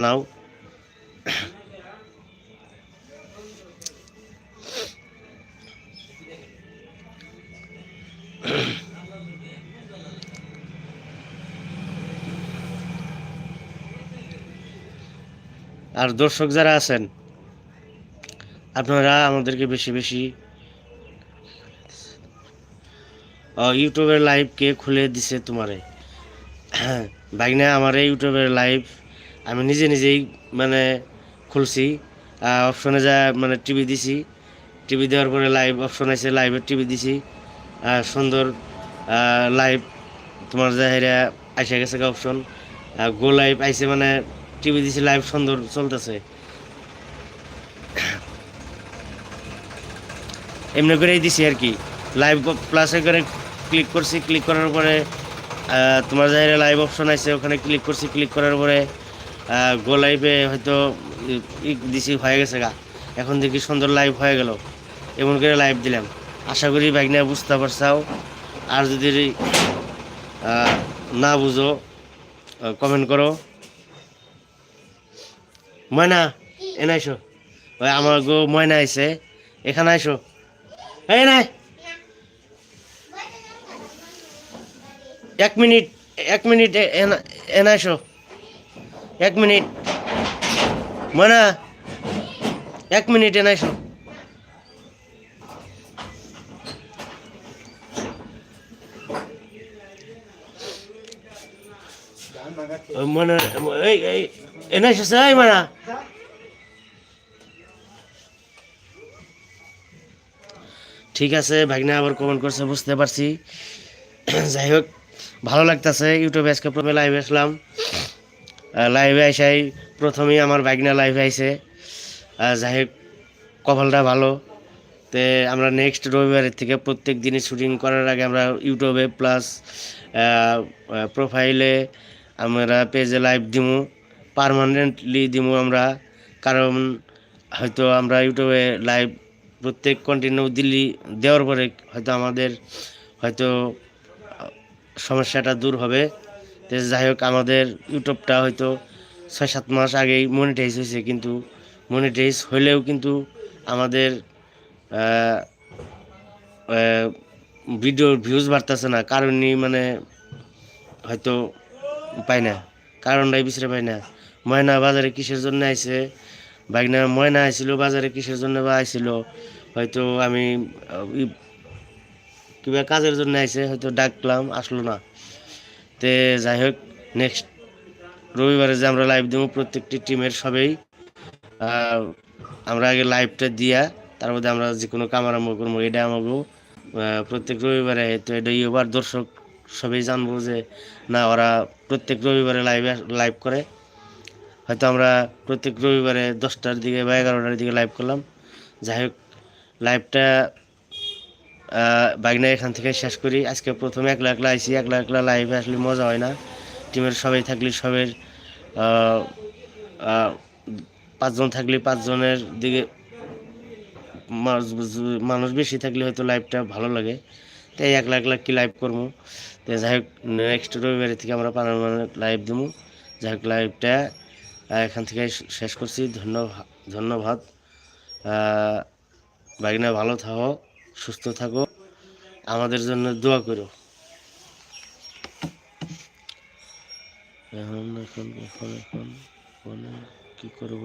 নাও আর দর্শক যারা আছেন, আপনারা আমাদেরকে বেশি বেশি ইউটিউবের লাইভ কে খুলে দিছে তোমারে। বাইকনা আমার এই ইউটিউবের লাইভ আমি নিজে নিজেই মানে খুলছি অপশনে যা মানে টিভি দিছি। টিভি দেওয়ার পরে লাইভ অপশন আছে লাইভের টিভি দিছি। সুন্দর লাইভ তোমার যা হেরা আইসা গেছে অপশন গো লাইভ আইসে মানে টিভি দিছি লাইভ সুন্দর চলতেছে। এমনি করেই দিছি আর কি। লাইভ প্লাসে করে ক্লিক করছি ক্লিক করার পরে তোমার যাই লাইভ অপশন আছে ওখানে ক্লিক করছি ক্লিক করার পরে গো লাইভে হয়তো দিছি হয়ে গেছে গা। এখন দেখি সুন্দর লাইভ হয়ে গেল। এমন করে লাইভ দিলাম। আশা করি বাইক নিয়ে বুঝতে পারছাও। আর যদি না বুঝো কমেন্ট করো। ময়না, এনে আইসো। ওই আমার গো ময়না আইছে। এখানে আইসো। এই নাই এক মিনিট এক মিনিট এনা- এনে আইসো। এক মিনিট। ময়না এক মিনিট এনে ওই এই ঠিক আছে, ভাগনা আবার কমেন্ট করছে, বুঝতে পারছি। যাই হোক, ভালো লাগতেছে, ইউটিউবে আজকে প্রথমে লাইভে আসলাম। লাইভে আইসাই। প্রথমেই আমার ভাগনা লাইভে আহ, যাই হোক কপালটা ভালো। তে আমরা নেক্সট রবিবারের থেকে প্রত্যেক দিনই শুটিং করার আগে আমরা ইউটিউবে প্লাস প্রোফাইলে আমরা পেজে লাইভ দিমু। পারমানেন্টলি দিমু আমরা। কারণ হয়তো আমরা ইউটিউবে লাইভ প্রত্যেক কন্টিনিউ দিল্লি দেওয়ার পরে হয়তো আমাদের হয়তো সমস্যাটা দূর হবে। যাই হোক, আমাদের ইউটিউবটা হয়তো ছয় সাত মাস আগেই মনিটাইজ হয়েছে, কিন্তু মনিটাইজ হলেও কিন্তু আমাদের ভিডিওর ভিউজ বাড়তেছে না। কারণই মানে হয়তো পাই না, কারণটাই বিচারে পাই না। ময়না বাজারে কিসের জন্য আইছে? বাইকনা ময়না আইছিল, বাজারে কিসের জন্য বা আইছিল? হয়তো আমি কিবা কাজের জন্য আইছে, হয়তো ডাকলাম, আসলো না। তে যাই হোক নেক্সট রবিবারে যে আমরা লাইভ দেবো, প্রত্যেকটি টিমের সবেই আমরা আগে লাইভটা দিয়া, তার মধ্যে আমরা যে কোনো কাম আরম্ভ করব, এটা আমাকেও প্রত্যেক রবিবারে, তো এটা এবার দর্শক সবাই জানব যে, না, ওরা প্রত্যেক রবিবারে লাইভে লাইভ করে। হয়তো আমরা প্রত্যেক রবিবারে দশটার দিকে বা এগারোটার দিকে লাইভ করলাম। যাই হোক লাইভটা বাগনা এখান থেকে শেষ করি। আজকে প্রথমে একলা একলা আইসি একলা একলা লাইভে আসলে মজা হয় না। টিমের সবাই থাকলে সবের পাঁচজন থাকলে পাঁচজনের দিকে মানুষ- বেশি থাকলে হয়তো লাইভটা ভালো লাগে। তাই একলা একলা কি লাইভ করব? তো যাই হোক নেক্সট রবিবারের থেকে আমরা পারমানেন্ট লাইভ দেবো যাই হোক লাইভটা এখান থেকে শেষ করছি। ধন্যবাদ। ধন্যবাদ বাগিনা ভালো থাকো। সুস্থ থাকো। আমাদের জন্য দোয়া করো। এখন এখন এখন এখন কি করব?